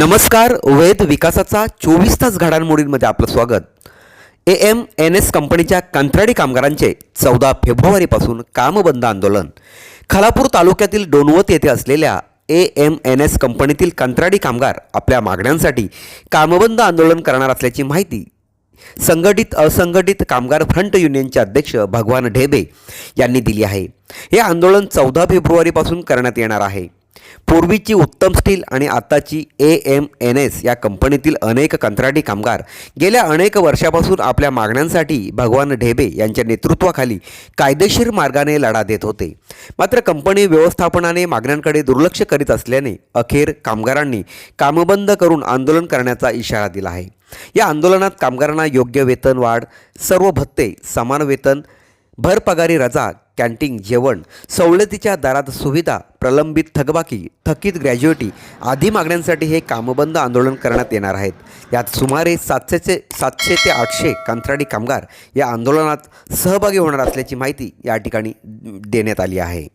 नमस्कार वेद विकासाचा चोवीस तास घडामोडींमध्ये आपलं स्वागत. ए एम एन एस कंपनीच्या कंत्राटी कामगारांचे चौदा फेब्रुवारीपासून कामबंद आंदोलन. खालापूर तालुक्यातील डोनवत येथे असलेल्या ए एम एन एस कंपनीतील कंत्राटी कामगार आपल्या मागण्यांसाठी कामबंद आंदोलन करणार असल्याची माहिती संघटित असंघटित कामगार फ्रंट युनियनचे अध्यक्ष भगवान ढेबे यांनी दिली आहे. हे आंदोलन चौदा फेब्रुवारीपासून करण्यात येणार आहे. पूर्वीची उत्तम स्टील आणि आताची ए एम एन एस या कंपनीतील अनेक कंत्राटी कामगार गेल्या अनेक वर्षापासून आपल्या मागण्यांसाठी भगवान ढेबे यांच्या नेतृत्वाखाली कायदेशीर मार्गाने लढा देत होते. मात्र कंपनी व्यवस्थापनाने मागण्यांकडे दुर्लक्ष करीत असल्याने अखेर कामगारांनी कामबंद करून आंदोलन करण्याचा इशारा दिला आहे. या आंदोलनात कामगारांना योग्य वेतन वाढ सर्व भत्ते समान वेतन भरपगारी रजा कॅन्टीन जेवण सवलतीच्या दरात सुविधा प्रलंबित थकबाकी थकीत ग्रॅज्युएटी आदी मागण्यांसाठी हे कामबंद आंदोलन करण्यात येणार आहेत. यात सुमारे सातशेचे सातशे ते आठशे कंत्राटी कामगार या आंदोलनात सहभागी होणार असल्याची माहिती या ठिकाणी देण्यात आली आहे.